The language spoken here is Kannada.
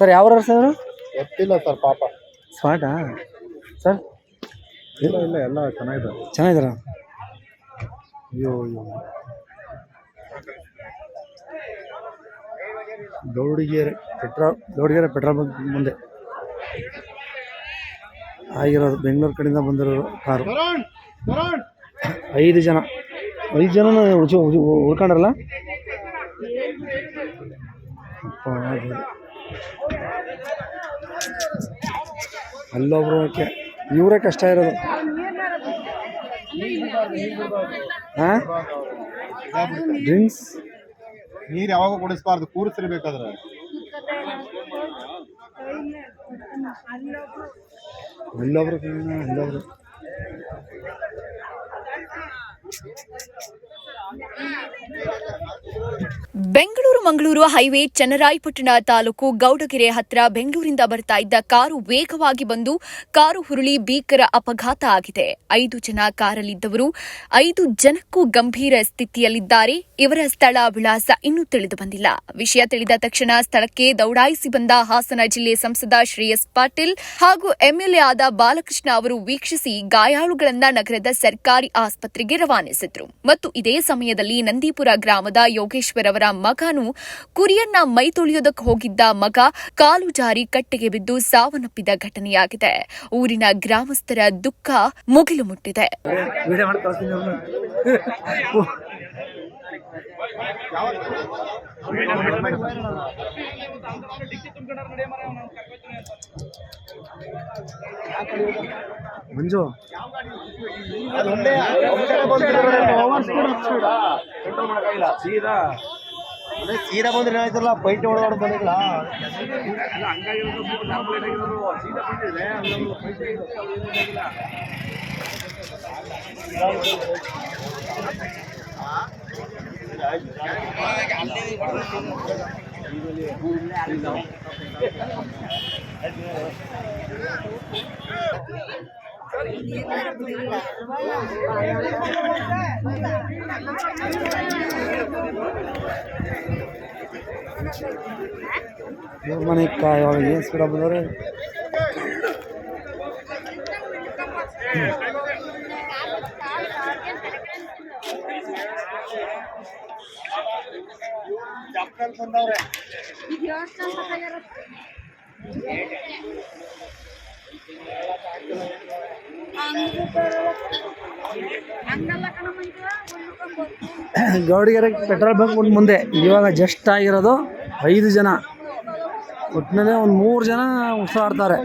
ಸರ್ ಯಾವ ಸರ್ ಗೊತ್ತಿಲ್ಲ ಸರ್ ಪಾಪ. ಸ್ಮಾರ್ಟಾ ಸರ್? ಇಲ್ಲ ಇಲ್ಲ ಎಲ್ಲ ಚೆನ್ನಾಗಿದ್ದಾರೆ. ಚೆನ್ನಾಗಿದ್ದಾರ? ಅಯ್ಯೋ ಅಯ್ಯೋ. Gowdigere petrol Gowdigere petrol bunk ಮುಂದೆ. ಆಗಿರೋದು ಬೆಂಗಳೂರು ಕಡೆಯಿಂದ ಬಂದಿರೋರು ಕಾರು. ಐದು ಜನ. ಐದು ಜನ ಉಳ್ಕೊಂಡ್ರಲ್ಲ. ಅಲ್ಲೊಬ್ರು ಓಕೆ ಇವರೇ ಕಷ್ಟ ಇರೋದು. ಹಾಂ? ಡ್ರಿಂಕ್ಸ್ ನೀರು ಯಾವಾಗ ಕುಡಿಸ್ಬಾರ್ದು ಕೂರಿಸಿರ್ಬೇಕಾದ್ರೆ ಅಲ್ಲೊಬ್ರು ಅಲ್ಲೊಬ್ರು. ಬೆಂಗಳೂರು ಮಂಗಳೂರು ಹೈವೇ ಚನ್ನರಾಯಪಟ್ಟಣ ತಾಲೂಕು ಗೌಡಗೆರೆ ಹತ್ರ ಬೆಂಗಳೂರಿಂದ ಬರ್ತಾ ಇದ್ದ ಕಾರು ವೇಗವಾಗಿ ಬಂದು ಕಾರು ಹುರುಳಿ ಭೀಕರ ಅಪಘಾತ ಆಗಿದೆ. ಐದು ಜನ ಕಾರಲ್ಲಿದ್ದವರು, ಐದು ಜನಕ್ಕೂ ಗಂಭೀರ ಸ್ಥಿತಿಯಲ್ಲಿದ್ದಾರೆ. ಇವರ ಸ್ಥಳ ವಿಳಾಸ ಇನ್ನೂ ತಿಳಿದು ಬಂದಿಲ್ಲ. ವಿಷಯ ತಿಳಿದ ತಕ್ಷಣ ಸ್ಥಳಕ್ಕೆ ದೌಡಾಯಿಸಿ ಬಂದ ಹಾಸನ ಜಿಲ್ಲೆ ಸಂಸದ ಶ್ರೇಯಸ್ ಪಾಟೀಲ್ ಹಾಗೂ ಎಂಎಲ್ಎ ಆದ ಬಾಲಕೃಷ್ಣ ಅವರು ವೀಕ್ಷಿಸಿ ಗಾಯಾಳುಗಳನ್ನ ನಗರದ ಸರ್ಕಾರಿ ಆಸ್ಪತ್ರೆಗೆ ರವಾನಿಸಿದ್ರು ಮತ್ತು ಇದೇ ಸಮಯದಲ್ಲಿ ನಂದೀಪುರ ಗ್ರಾಮದ ಯೋಗೇಶ್ವರ್ ಅವರ ಮಗನು ಕುರಿಯನ್ನ ಮೈ ತೊಳೆಯೋದಕ್ಕೆ ಹೋಗಿದ್ದ ಮಗ ಕಾಲು ಜಾರಿ ಕಟ್ಟೆಗೆ ಬಿದ್ದು ಸಾವನ್ನಪ್ಪಿದ ಘಟನೆಯಾಗಿದೆ. ಊರಿನ ಗ್ರಾಮಸ್ಥರ ದುಃಖ ಮುಗಿಲು ಮುಟ್ಟಿದೆ. ವಿಡಿಯೋ ಮಾಡಿ ಕಳ್ಸ್ತೀನಿ ಅವ್ರನ್ನ. ಮಂಜು ಸೀದಾ ಬಂದ್ರೆ ಏನಾಯ್ತಲ್ಲ ಪೈಂಟ್ ಹೊಡೆದಾಡ್ ಬಂದಿಲ್ಲ ಇವ್ರ ಮನೆ ಕಾ ಇವಾಗ ಏನು ಸ್ಪೀಡ ಬಂದವ್ರೆ ಗೌಡಿಗೆರೆ ಪೆಟ್ರೋಲ್ ಬಂಕ್ ಮುಂದೆ. ಇವಾಗ ಜಸ್ಟ್ ಆಗಿರೋದು ಐದು ಜನ. ಒಟ್ಟಿನಲ್ಲಿ ಒಂದು ಮೂರು ಜನ ಉಸಿರಾಡ್ತಾರೆ.